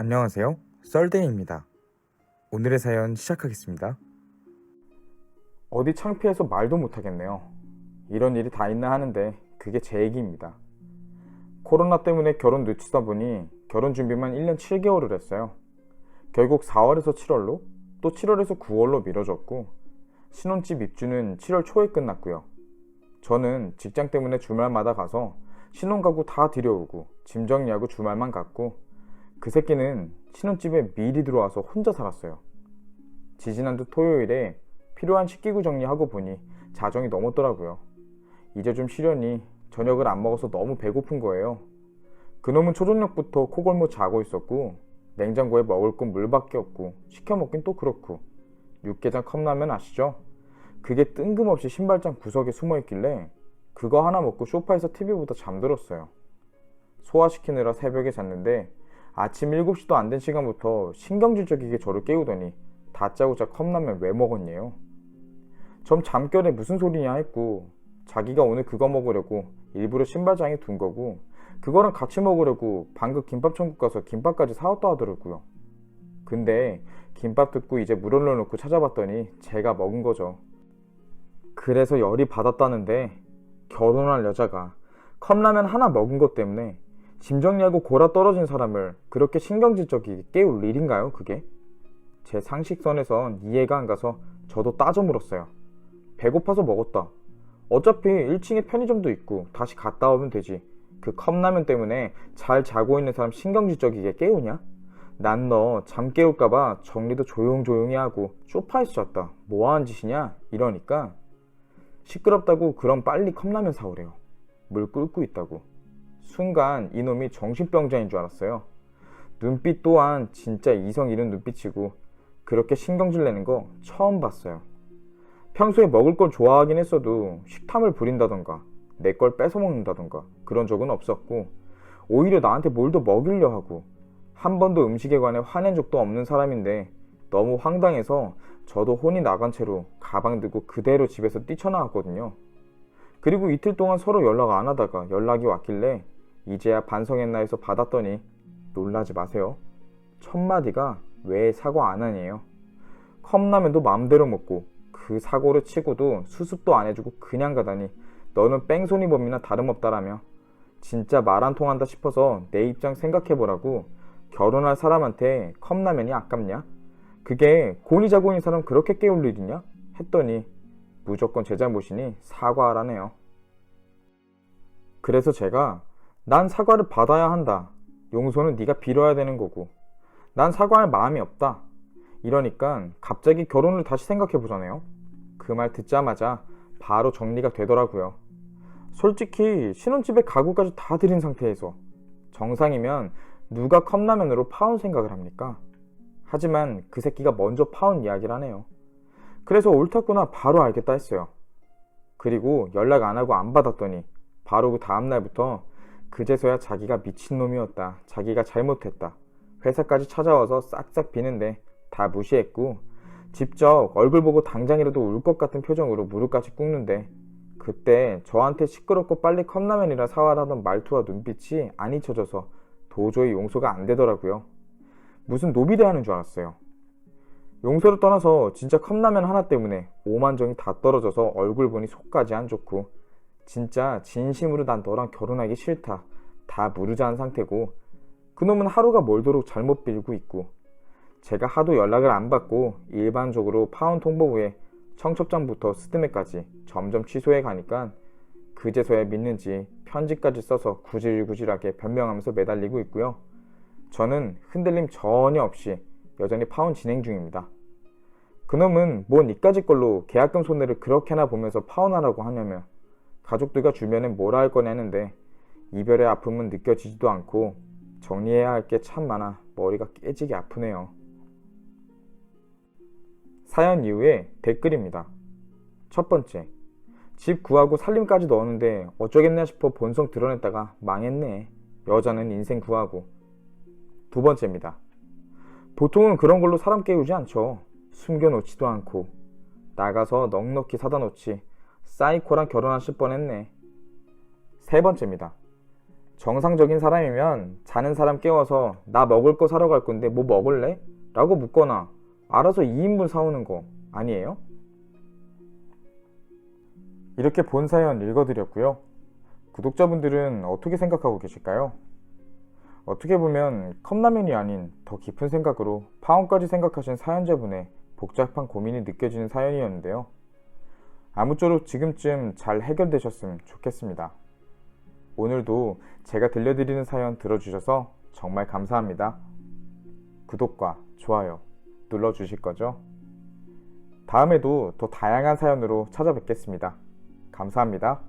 안녕하세요. 썰데이입니다. 오늘의 사연 시작하겠습니다. 어디 창피해서 말도 못하겠네요. 이런 일이 다 있나 하는데 그게 제 얘기입니다. 코로나 때문에 결혼 늦추다 보니 결혼 준비만 1년 7개월을 했어요. 결국 4월에서 7월로 또 7월에서 9월로 미뤄졌고 신혼집 입주는 7월 초에 끝났고요. 저는 직장 때문에 주말마다 가서 신혼가구 다 들여오고 짐 정리하고 주말만 갔고 그 새끼는 신혼집에 미리 들어와서 혼자 살았어요. 지지난주 토요일에 필요한 식기구 정리하고 보니 자정이 넘었더라고요. 이제 좀 쉬려니 저녁을 안 먹어서 너무 배고픈 거예요. 그놈은 초저녁부터 코골모 자고 있었고 냉장고에 먹을 건 물밖에 없고 시켜 먹긴 또 그렇고 육개장 컵라면 아시죠? 그게 뜬금없이 신발장 구석에 숨어 있길래 그거 하나 먹고 소파에서 TV 보다 잠들었어요. 소화시키느라 새벽에 잤는데 아침 7시도 안 된 시간부터 신경질적이게 저를 깨우더니 다짜고짜 컵라면 왜 먹었냐요? 전 잠결에 무슨 소리냐 했고 자기가 오늘 그거 먹으려고 일부러 신발장에 둔 거고 그거랑 같이 먹으려고 방금 김밥 천국 가서 김밥까지 사왔다 하더라고요. 근데 김밥 듣고 이제 물 올려놓고 찾아봤더니 제가 먹은 거죠. 그래서 열이 받았다는데 결혼할 여자가 컵라면 하나 먹은 것 때문에 짐 정리하고 골아 떨어진 사람을 그렇게 신경질적이게 깨울 일인가요, 그게? 제 상식선에선 이해가 안 가서 저도 따져 물었어요. 배고파서 먹었다. 어차피 1층에 편의점도 있고 다시 갔다 오면 되지. 그 컵라면 때문에 잘 자고 있는 사람 신경질적이게 깨우냐? 난 너 잠 깨울까봐 정리도 조용조용히 하고 소파에서 잤다. 뭐 하는 짓이냐? 이러니까 시끄럽다고 그럼 빨리 컵라면 사오래요. 물 끓고 있다고. 순간 이놈이 정신병자인 줄 알았어요. 눈빛 또한 진짜 이성 잃은 눈빛이고 그렇게 신경질 내는 거 처음 봤어요. 평소에 먹을 걸 좋아하긴 했어도 식탐을 부린다던가 내 걸 뺏어 먹는다던가 그런 적은 없었고 오히려 나한테 뭘 더 먹이려 하고 한 번도 음식에 관해 화낸 적도 없는 사람인데 너무 황당해서 저도 혼이 나간 채로 가방 들고 그대로 집에서 뛰쳐나왔거든요. 그리고 이틀 동안 서로 연락 안 하다가 연락이 왔길래 이제야 반성했나 해서 받았더니 놀라지 마세요. 첫 마디가 왜 사과 안 하니에요. 컵라면도 마음대로 먹고 그 사고를 치고도 수습도 안 해주고 그냥 가다니 너는 뺑소니범이나 다름없다라며 진짜 말 안 통한다 싶어서 내 입장 생각해보라고 결혼할 사람한테 컵라면이 아깝냐? 그게 있는 사람 그렇게 깨울 일이냐? 했더니 무조건 제 잘못이니 사과하라네요. 그래서 제가 난 사과를 받아야 한다. 용서는 네가 빌어야 되는 거고. 난 사과할 마음이 없다. 이러니까 갑자기 결혼을 다시 생각해 보잖아요. 그 말 듣자마자 바로 정리가 되더라고요. 솔직히 신혼집에 가구까지 다 들인 상태에서 정상이면 누가 컵라면으로 파온 생각을 합니까? 하지만 그 새끼가 먼저 파온 이야기를 하네요. 그래서 옳았구나 바로 알겠다 했어요. 그리고 연락 안 하고 안 받았더니 바로 그 다음날부터 그제서야 자기가 미친놈이었다. 자기가 잘못했다. 회사까지 찾아와서 싹싹 비는데 다 무시했고 직접 얼굴 보고 당장이라도 울 것 같은 표정으로 무릎까지 꿇는데 그때 저한테 시끄럽고 빨리 컵라면이라 사와라던 말투와 눈빛이 안 잊혀져서 도저히 용서가 안 되더라고요. 무슨 노비대 하는 줄 알았어요. 용서를 떠나서 진짜 컵라면 하나 때문에 오만정이 다 떨어져서 얼굴 보니 속까지 안 좋고 진짜 진심으로 난 너랑 결혼하기 싫다. 다 무르자한 상태고 그놈은 하루가 멀도록 잘못 빌고 있고 제가 하도 연락을 안 받고 일반적으로 파운 통보부에 청첩장부터 스드메까지 점점 취소해 가니까 그제서야 믿는지 편지까지 써서 구질구질하게 변명하면서 매달리고 있고요. 저는 흔들림 전혀 없이 여전히 파운 진행 중입니다. 그놈은 뭔 이까짓 걸로 계약금 손해를 그렇게나 보면서 파혼하라고 하냐며 가족들과 주변에 뭐라 할 거냐는데 이별의 아픔은 느껴지지도 않고 정리해야 할 게 참 많아 머리가 깨지게 아프네요. 사연 이후에 댓글입니다. 첫 번째, 집 구하고 살림까지 넣었는데 어쩌겠냐 싶어 본성 드러냈다가 망했네. 여자는 인생 구하고. 두 번째입니다. 보통은 그런 걸로 사람 깨우지 않죠. 숨겨놓지도 않고. 나가서 넉넉히 사다 놓지. 사이코랑 결혼하실 뻔했네. 세 번째입니다. 정상적인 사람이면 자는 사람 깨워서 나 먹을 거 사러 갈 건데 뭐 먹을래? 라고 묻거나 알아서 2인분 사오는 거 아니에요? 이렇게 본 사연 읽어드렸고요. 구독자분들은 어떻게 생각하고 계실까요? 어떻게 보면 컵라면이 아닌 더 깊은 생각으로 파혼까지 생각하신 사연자분의 복잡한 고민이 느껴지는 사연이었는데요. 아무쪼록 지금쯤 잘 해결되셨으면 좋겠습니다. 오늘도 제가 들려드리는 사연 들어주셔서 정말 감사합니다. 구독과 좋아요 눌러주실 거죠? 다음에도 더 다양한 사연으로 찾아뵙겠습니다. 감사합니다.